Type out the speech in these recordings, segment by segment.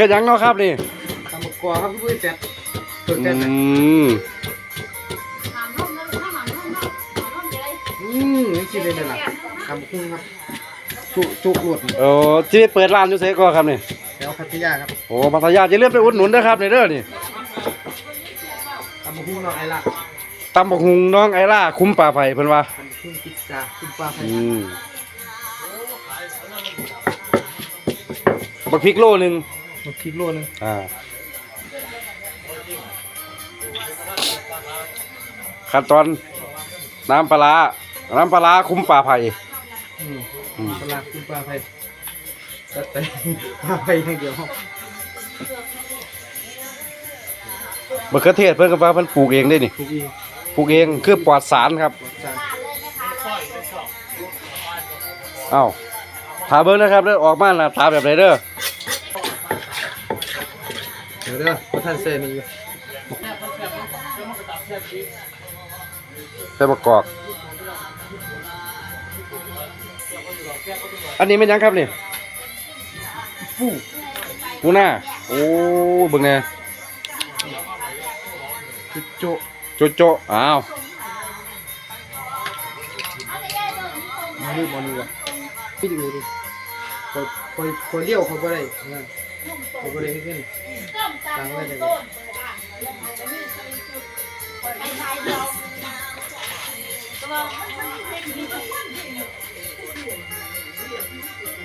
ฮ็ดหยังเนาะครับนี่ตำบักกอครับพี่แจ๊ดตัอืวแจ๊ดมอืมนี่คิดเลยนะตำบักคุ้งครับ จุจุหลวดโอ้ที่ไปเปิดร้านอยู่ไสก็ครับนี่แล้วพัทยาครับโอ้พัทยาจะเลื่อนไปอุดหนุนนะครับนี่เด้อนี่ตำบักคุ้งน้องไอ้ละตำบักหุงน้องไอล่าคุ้มป่าไผ่เพิ่นว่าตำบักคุ้งพิซซ่าคุณปลาไข่อืมบักพริกโลหนึง บักพริกโลนึงอ่าขั้นตอนน้ำปลาร้าน้ำปลาร้าคุ้มป่าไผ่อืมอืมปลาคุณปลาไข่จัดไปปลาไข่อย่างเดียวมะเขือเทศเพิ่นก็ว่าเพิ่นปลูกเองได้นี่ทุกอีกปลูกเองคือปลอดสารครับจานเอ้าถามเบิ่งนะครับเด้อออกมาหน้าตาแบบไรเด้อเดี๋ยวเด้อพระท่านเซนี่อยู่ใส่ประกอบ อันนี้เป็นหยังครับนี่ฟู่ปูหน้า โอ้เบิ่งแน่จุจุโจโจอ้าวมาดูมาดูว่ะพี่ดูดิคอยคอยคอยเลี้ยวเขาบ่ได้ นั่นเขาบ่ได้ให้ขึ้นตังไว้เลย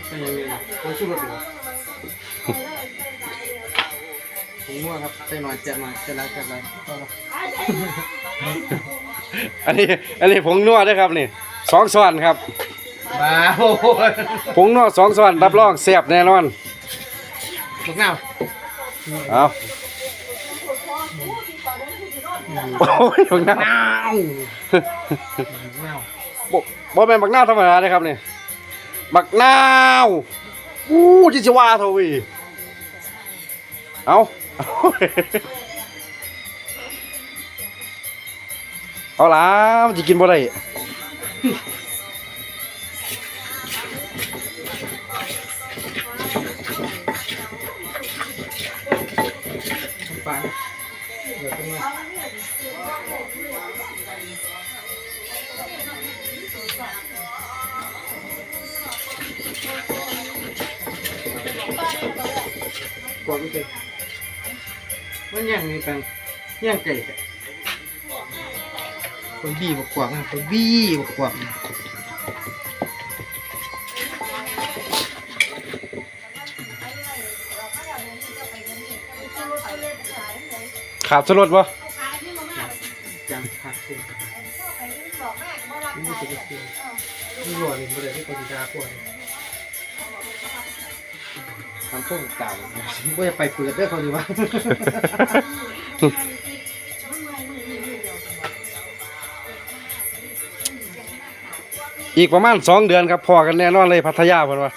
ใช่ยังไงโอ้ชุบรถดีกว่าผมว่าครับใส่หน่อยแจกหน่อยแจกไรแจกไรก็ครับอันนี้อันนี้ผงนวเด้อครับนี่สองส่วนครับบ้าโอ้ผงนัวสองส่วนรับรองแซ่บแน่นอน ลูกหน้าเอาโอ้ยบักหน้าหน้าวหน้าวบ่บ่แม่นบักหน้าธรรมดาเลยครับนี่บักนาวอู้จิจิวาโทวีเอาเอาล่ะมันจะกินบ่ได้านเดี๋ยวตรงนี้กดไปเลยมันย่างนี่เป็นย่างไก่แต่คนบี้บกกวางนะคนบี้บกกวาง ขาดสลดบ่จังหักคุณนี่จะเป็นคุณนี่หล่อเลยไม่ได้ที่คนจะด่าคนทำพวกเก่าไม่ไปเปิดด้วยเขาดีวะอีกประมาณสองเดือนครับพอกันแน่นอนเลยพัทยาเพิ่นว่า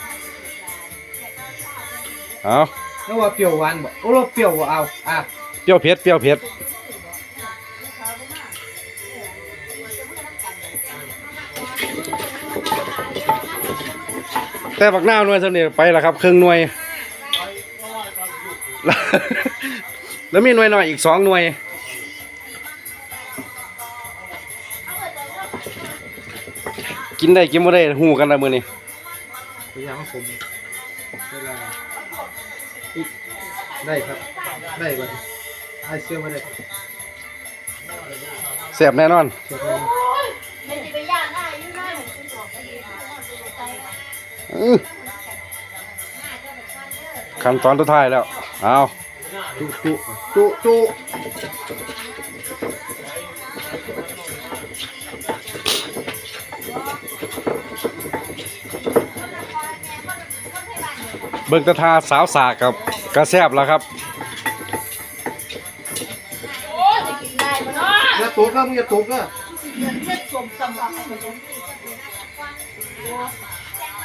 เอาแล้วว่าเปรี้ยวหวานบ่โอ้เราเปรี้ยวบ่เอาอะเป รี้ยวเผ็ดเปรี้ยวเผ็ดแต่บักหน้าหน่วยสำเนียไปแล้วครับครึ่งหน่วย แล้วมีหน่วยหน่อยอีกสองหน่วยกินได้กินไม่ได้หูกันละมือนี่พยายามผมเวลาได้ครับ ได้บ่ ไอเชื่อมาได้แสบแน่นอนเชื่อมาได้อื้อขั้นตอนสุดท้ายแล้ว เอาจุจุจุจุเบิ่งตาทาสาวสากกับกระแซบแล้วครับ ตุกนะมึงอย่าตุกนะ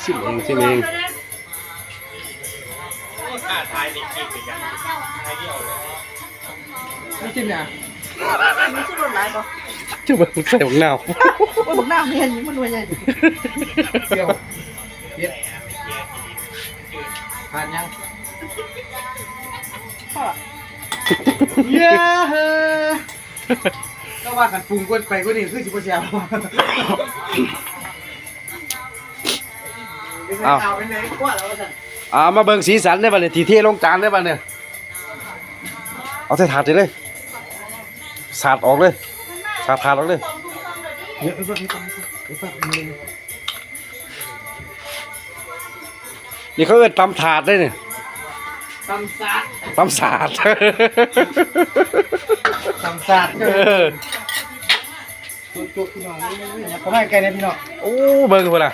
ชิมเองชิมเองไม่จิ้มเนี่ยมีชื่อรถหลายป่ะชื่อเบิ่งใส่บักนาวว่าบอกหน้าเมียนมันรวยใหญ่เปรี้ยวเย็ดผ่านยังพ่อ เย้ก็ว่ากันปรุงกวนไปกว่านี้คือสิบ่แซ่บเอาเป็นไงกว่าแล้วว่าซั่นอ่ามาเบิ่งสีสันได้ป่ะเนี่ยทีเทลงจานได้ป่ะเนี่ยเอาใส่ถาดเลยสาดออกเลยสาดถาดออกเลยเยอะไปป่ะไปป่ะไปป่ะมีเลยนี่เขาเอิ้นตำถาดได้เนี่ยตำซาดตำสาดตำซาดเออ จุกๆพี่น้องนี่ๆๆเขาให้ไกเนี่ยพี่น้อง โอ้เบิ่งพุ่นล่ะ